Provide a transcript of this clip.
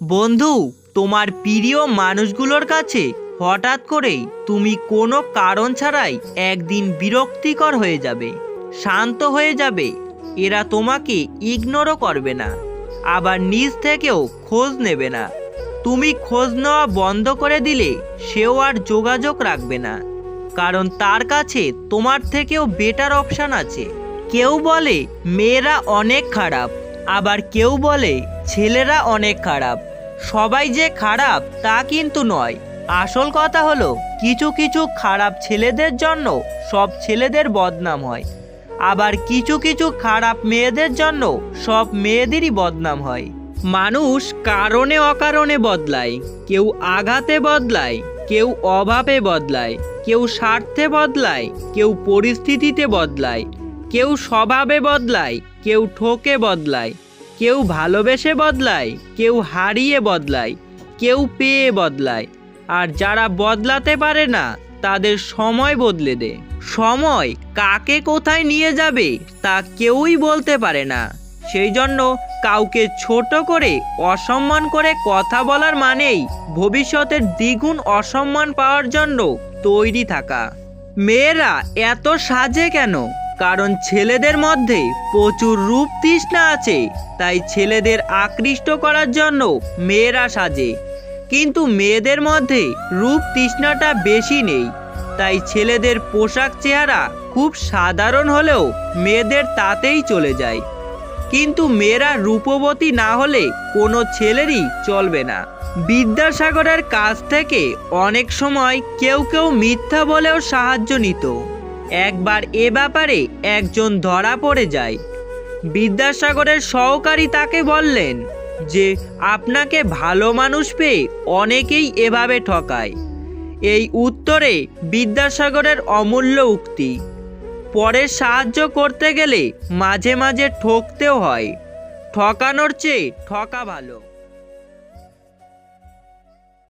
বন্ধু, তোমার প্রিয় মানুষগুলোর কাছে হঠাৎ করেই তুমি কোনো কারণ ছাড়াই একদিন বিরক্তিকর হয়ে যাবে, শান্ত হয়ে যাবে। এরা তোমাকে ইগনোরও করবে না, আবার নিজ থেকেও খোঁজ নেবে না। তুমি খোঁজ নেওয়া বন্ধ করে দিলে সেও আর যোগাযোগ রাখবে না, কারণ তার কাছে তোমার থেকেও বেটার অপশান আছে। কেউ বলে মেয়েরা অনেক খারাপ, আবার কেউ বলে ছেলেরা অনেক খারাপ। সবাই যে খারাপ তা কিন্তু নয়। আসল কথা হলো, কিছু কিছু খারাপ ছেলেদের জন্য সব ছেলেদের বদনাম হয়। আবার কিছু কিছু খারাপ মেয়েদের জন্য সব মেয়েদেরই বদনাম হয়। মানুষ কারণে অকারণে বদলায়, কেউ আঘাতে বদলায়, কেউ অভাবে বদলায়, কেউ স্বার্থে বদলায়, কেউ পরিস্থিতিতে বদলায়, কেউ স্বভাবে বদলায়, কেউ ঠোকে বদলায়। কেউ ভালোবেসে বদলায়, কেউ হারিয়ে বদলায়, কেউ পেয়ে বদলায়। আর যারা বদলাতে পারে না, তাদের সময় বদলে দে। সময় কাকে কোথায় নিয়ে যাবে, তা কেউই বলতে পারে না। সেই জন্য কাউকে ছোট করে অসম্মান করে কথা বলার মানেই ভবিষ্যতের দ্বিগুণ অসম্মান পাওয়ার জন্য তৈরি থাকা। মেয়েরা এত সাজে কেন? কারণ ছেলেদের মধ্যে প্রচুর রূপ তৃষ্ণা আছে, তাই ছেলেদের আকৃষ্ট করার জন্য মেয়েরা সাজে। কিন্তু মেয়েদের মধ্যে রূপ তৃষ্ণাটা বেশি নেই, তাই ছেলেদের পোশাক চেহারা খুব সাধারণ হলেও মেয়েদের তাতেই চলে যায়। কিন্তু মেয়েরা রূপবতী না হলে কোনো ছেলেরই চলবে না। বিদ্যাসাগরের কাছ থেকে অনেক সময় কেউ কেউ মিথ্যা বলেও সাহায্য নিত। একবার এ ব্যাপারে একজন ধরা পড়ে যায়। বিদ্যাসাগরের সহকারী তাকে বললেন যে, আপনাকে ভালো মানুষ পেয়ে অনেকেই এভাবে ঠকায়। এই উত্তরে বিদ্যাসাগরের অমূল্য উক্তি। পরে সাহায্য করতে গেলে মাঝে মাঝে ঠকতেও হয়। ঠকানোর চেয়ে ঠকা ভালো।